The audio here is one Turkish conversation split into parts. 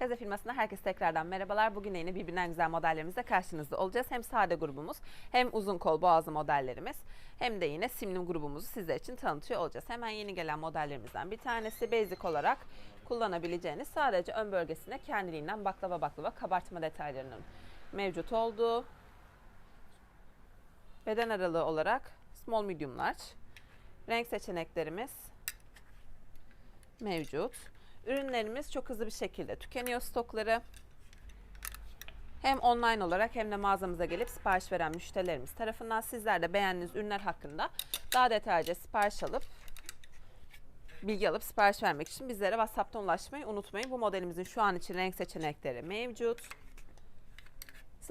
Kaze firmasına herkese tekrardan merhabalar. Bugün yine birbirinden güzel modellerimizle karşınızda olacağız. Hem sade grubumuz hem uzun kol boğazlı modellerimiz hem de yine simli grubumuzu sizler için tanıtıyor olacağız. Hemen yeni gelen modellerimizden bir tanesi basic olarak kullanabileceğiniz sadece ön bölgesine kendiliğinden baklava baklava kabartma detaylarının mevcut olduğu beden aralığı olarak small medium large renk seçeneklerimiz mevcut. Ürünlerimiz çok hızlı bir şekilde tükeniyor stokları. Hem online olarak hem de mağazamıza gelip sipariş veren müşterilerimiz tarafından sizler de beğendiğiniz ürünler hakkında daha detaylıca sipariş alıp bilgi alıp sipariş vermek için bizlere WhatsApp'tan ulaşmayı unutmayın. Bu modelimizin şu an için renk seçenekleri mevcut.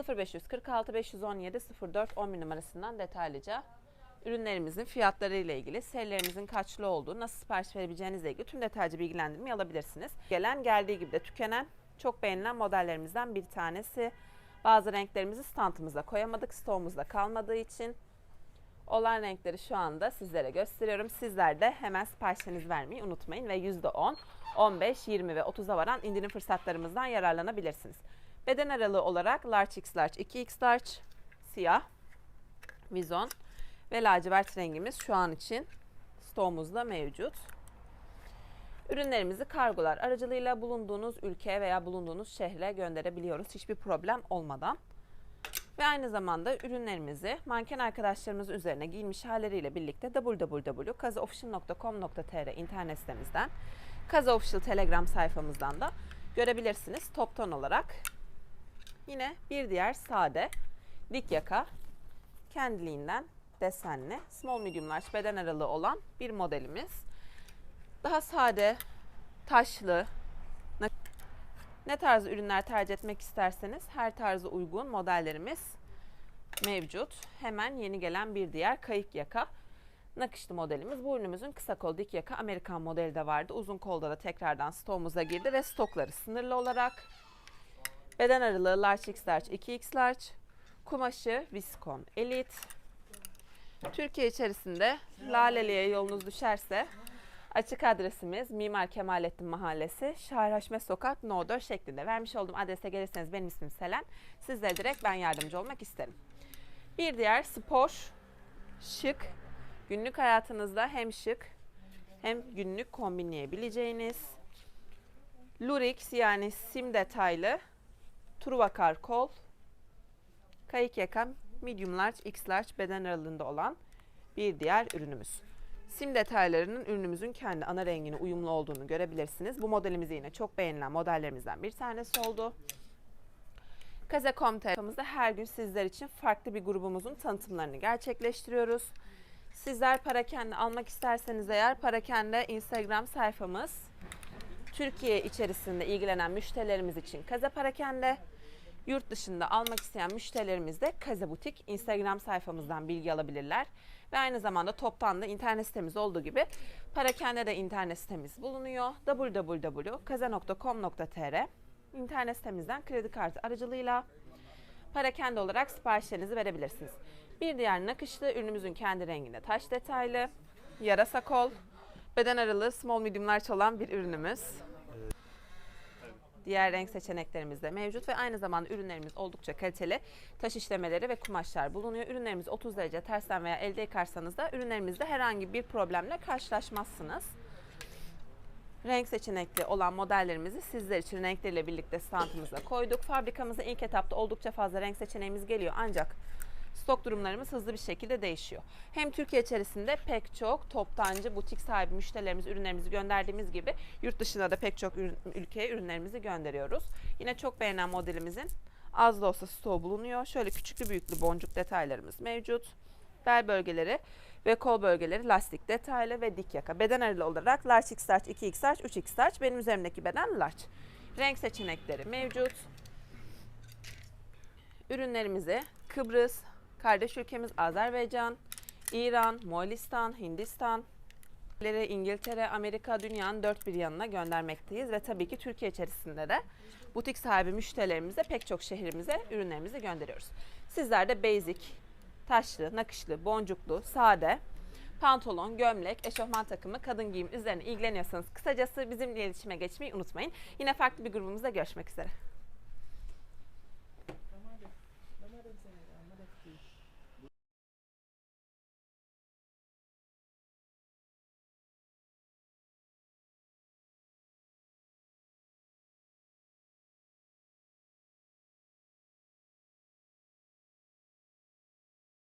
0546 517 04 11 numarasından detaylıca ürünlerimizin fiyatları ile ilgili, serilerimizin kaçlı olduğu, nasıl sipariş verebileceğinizle ilgili tüm detaycı bilgilendirme alabilirsiniz. Gelen geldiği gibi de tükenen çok beğenilen modellerimizden bir tanesi. Bazı renklerimizi standımıza koyamadık, stoğumuzda kalmadığı için. Olan renkleri şu anda sizlere gösteriyorum. Sizler de hemen siparişlerinizi vermeyi unutmayın ve %10, 15, 20 ve 30'a varan indirim fırsatlarımızdan yararlanabilirsiniz. Beden aralığı olarak large x large, 2x large, siyah, vizon ve lacivert rengimiz şu an için stoğumuzda mevcut. Ürünlerimizi kargolar aracılığıyla bulunduğunuz ülkeye veya bulunduğunuz şehre gönderebiliyoruz hiçbir problem olmadan. Ve aynı zamanda ürünlerimizi manken arkadaşlarımız üzerine giymiş halleriyle birlikte www.kazaofficial.com.tr internet sitemizden, Kaza Official Telegram sayfamızdan da görebilirsiniz. Toptan olarak yine bir diğer sade dik yaka kendiliğinden desenli small medium large beden aralığı olan bir modelimiz. Daha sade, taşlı, ne- tarz ürünler tercih etmek isterseniz her tarza uygun modellerimiz mevcut. Hemen yeni gelen bir diğer kayık yaka nakışlı modelimiz. Bu ürünümüzün kısa kol dik yaka Amerikan modeli de vardı. Uzun kolda da tekrardan stoğumuza girdi ve stokları sınırlı olarak. Beden aralığı large x large 2x large. Kumaşı Viscon Elite. Türkiye içerisinde Laleli'ye yolunuz düşerse açık adresimiz Mimar Kemalettin Mahallesi, Şair Haşmet Sokak, No 4 şeklinde. Vermiş olduğum adrese gelirseniz benim ismim Selen. Sizlere direkt ben yardımcı olmak isterim. Bir diğer spor, şık, günlük hayatınızda hem şık hem günlük kombinleyebileceğiniz Lurix yani sim detaylı Truvakar kol, kayık yakan medium large, x large beden aralığında olan bir diğer ürünümüz. Sim detaylarının ürünümüzün kendi ana rengine uyumlu olduğunu görebilirsiniz. Bu modelimiz yine çok beğenilen modellerimizden bir tanesi oldu. Kaze.com tarafımızda her gün sizler için farklı bir grubumuzun tanıtımlarını gerçekleştiriyoruz. Sizler Parakende almak isterseniz eğer Parakende Instagram sayfamız Türkiye içerisinde ilgilenen müşterilerimiz için Kaze Parakende, Yurt dışında almak isteyen müşterilerimiz de Kaze Butik Instagram sayfamızdan bilgi alabilirler. Ve aynı zamanda toptan da internet sitemiz olduğu gibi Parakende de internet sitemiz bulunuyor. www.kaze.com.tr internet sitemizden kredi kartı aracılığıyla Parakende olarak siparişlerinizi verebilirsiniz. Bir diğer nakışlı ürünümüzün kendi renginde taş detaylı, yarasa kol, beden aralığı small medium large olan bir ürünümüz. Diğer renk seçeneklerimiz de mevcut ve aynı zamanda ürünlerimiz oldukça kaliteli. Taş işlemeleri ve kumaşlar bulunuyor. Ürünlerimiz 30 derece tersten veya elde yıkarsanız da ürünlerimizde herhangi bir problemle karşılaşmazsınız. Renk seçenekli olan modellerimizi sizler için renkleriyle birlikte standımıza koyduk. Fabrikamıza ilk etapta oldukça fazla renk seçeneğimiz geliyor ancak stok durumlarımız hızlı bir şekilde değişiyor. Hem Türkiye içerisinde pek çok toptancı butik sahibi müşterilerimiz ürünlerimizi gönderdiğimiz gibi yurt dışına da pek çok ürün- ülkeye ürünlerimizi gönderiyoruz. Yine çok beğenen modelimizin az da olsa stoğu bulunuyor. Şöyle küçüklü büyüklü boncuk detaylarımız mevcut. Bel bölgeleri ve kol bölgeleri lastik detaylı ve dik yaka. Beden aralığı olarak large x large, 2x large, 3x large. Benim üzerimdeki beden large. Renk seçenekleri mevcut. Ürünlerimizi Kıbrıs, kardeş ülkemiz Azerbaycan, İran, Moğolistan, Hindistan, İngiltere, Amerika, dünyanın dört bir yanına göndermekteyiz ve tabii ki Türkiye içerisinde de butik sahibi müşterilerimize pek çok şehrimize ürünlerimizi gönderiyoruz. Sizler de basic, taşlı, nakışlı, boncuklu, sade, pantolon, gömlek, eşofman takımı, kadın giyim üzerine ilgileniyorsanız kısacası bizimle iletişime geçmeyi unutmayın. Yine farklı bir grubumuzda görüşmek üzere. not exactly. I'm not a fish.